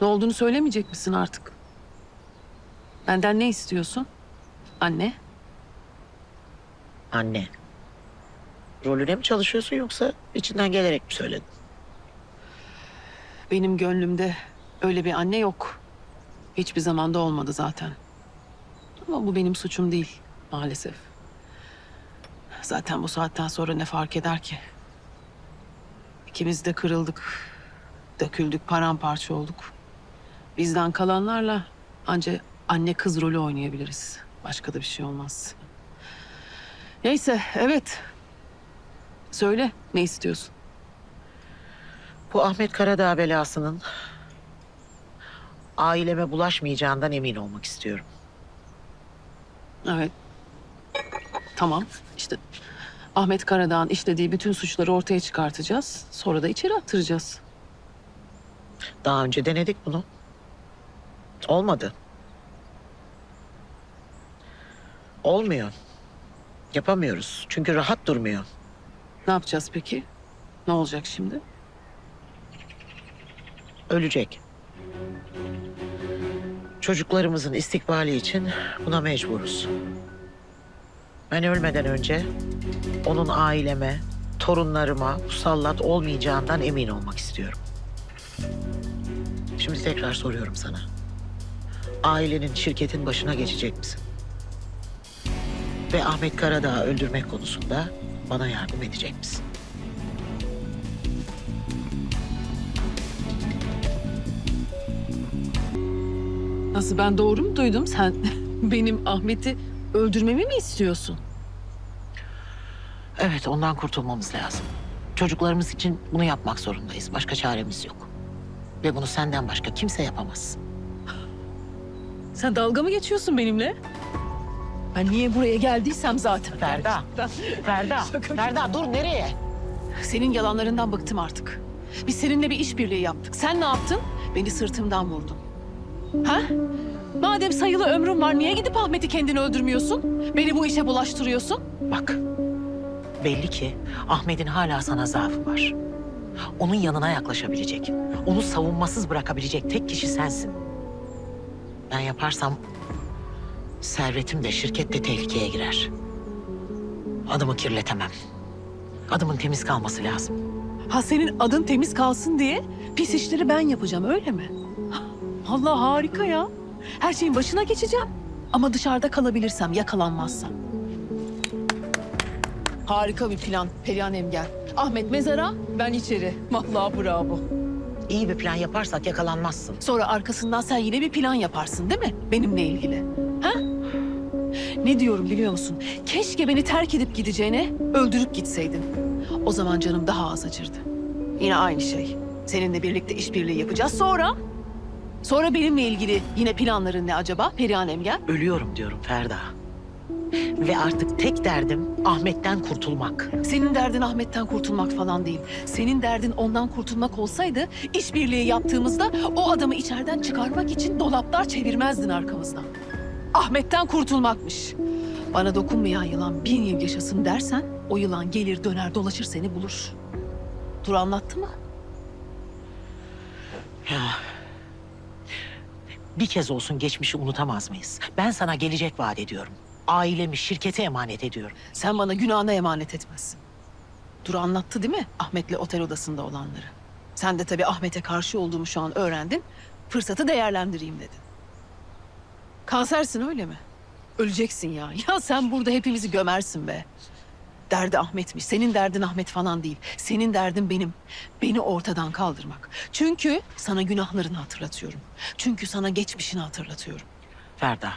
Ne olduğunu söylemeyecek misin artık? Benden ne istiyorsun? Anne. Anne. Rolüne mi çalışıyorsun yoksa içinden gelerek mi söyledin? Benim gönlümde öyle bir anne yok. Hiçbir zamanda olmadı zaten. Ama bu benim suçum değil maalesef. Zaten bu saatten sonra ne fark eder ki? İkimiz de kırıldık, döküldük, paramparça olduk. Bizden kalanlarla anca anne kız rolü oynayabiliriz. Başka da bir şey olmaz. Neyse, evet. Söyle, ne istiyorsun? Bu Ahmet Karadağ belasının aileme bulaşmayacağından emin olmak istiyorum. Evet. Tamam. İşte Ahmet Karadağ'ın işlediği bütün suçları ortaya çıkartacağız. Sonra da içeri attıracağız. Daha önce denedik bunu. Olmadı. Olmuyor. Yapamıyoruz. Çünkü rahat durmuyor. Ne yapacağız peki? Ne olacak şimdi? Ölecek. Çocuklarımızın istikbali için buna mecburuz. Ben ölmeden önce onun aileme, torunlarıma musallat olmayacağından emin olmak istiyorum. Şimdi tekrar soruyorum sana. Ailenin şirketin başına geçecek misin? Ve Ahmet Karadağ'ı öldürmek konusunda bana yardım edecek misin? Nasıl ben doğru mu duydum? Sen benim Ahmet'i öldürmemi mi istiyorsun? Evet, ondan kurtulmamız lazım. Çocuklarımız için bunu yapmak zorundayız. Başka çaremiz yok. Ve bunu senden başka kimse yapamaz. Sen dalga mı geçiyorsun benimle? Ben niye buraya geldiysem zaten. Ferda, Ferda, Şaka Ferda dur nereye? Senin yalanlarından bıktım artık. Biz seninle bir işbirliği yaptık. Sen ne yaptın? Beni sırtımdan vurdun. Ha? Madem sayılı ömrün var niye gidip Ahmet'i kendini öldürmüyorsun? Beni bu işe bulaştırıyorsun. Bak, belli ki Ahmet'in hala sana zaafı var. Onun yanına yaklaşabilecek, onu savunmasız bırakabilecek tek kişi sensin. Ben yaparsam servetim de şirket de tehlikeye girer. Adımı kirletemem. Adımın temiz kalması lazım. Ha senin adın temiz kalsın diye pis işleri ben yapacağım öyle mi? Allah harika ya. Her şeyin başına geçeceğim. Ama dışarıda kalabilirsem, yakalanmazsam. Harika bir plan Perihan Emgel. Ahmet mezara, ben içeri. Vallahi bravo. İyi bir plan yaparsak yakalanmazsın. Sonra arkasından sen yine bir plan yaparsın değil mi? Benimle ilgili. Ha? Ne diyorum biliyor musun? Keşke beni terk edip gideceğine öldürüp gitseydin. O zaman canım daha az acırdı. Yine aynı şey. Seninle birlikte işbirliği yapacağız. Sonra? Sonra benimle ilgili yine planların ne acaba Perihan Emgel? Ölüyorum diyorum Ferda. Ve artık tek derdim Ahmet'ten kurtulmak. Senin derdin Ahmet'ten kurtulmak falan değil. Senin derdin ondan kurtulmak olsaydı işbirliği yaptığımızda o adamı içeriden çıkarmak için dolaplar çevirmezdin arkamızdan. Ahmet'ten kurtulmakmış. Bana dokunmayan yılan bin yıl yaşasın dersen o yılan gelir döner dolaşır seni bulur. Dur anlattı mı? Ya. Bir kez olsun geçmişi unutamaz mıyız? Ben sana gelecek vaat ediyorum. Ailemi şirkete emanet ediyorum. Sen bana günahına emanet etmezsin. Dur anlattı değil mi Ahmet'le otel odasında olanları? Sen de tabii Ahmet'e karşı olduğumu şu an öğrendin. Fırsatı değerlendireyim dedin. Kansersin öyle mi? Öleceksin ya. Ya sen burada hepimizi gömersin be. Derdi Ahmet'miş. Senin derdin Ahmet falan değil. Senin derdin benim. Beni ortadan kaldırmak. Çünkü sana günahlarını hatırlatıyorum. Çünkü sana geçmişini hatırlatıyorum. Ferda,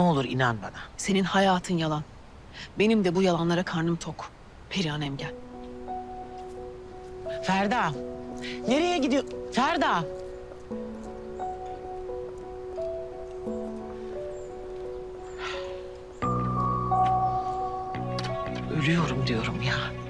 ne olur inan bana. Senin hayatın yalan. Benim de bu yalanlara karnım tok. Perihan Emgel. Ferda, nereye gidiyor? Ferda. Ölüyorum diyorum ya.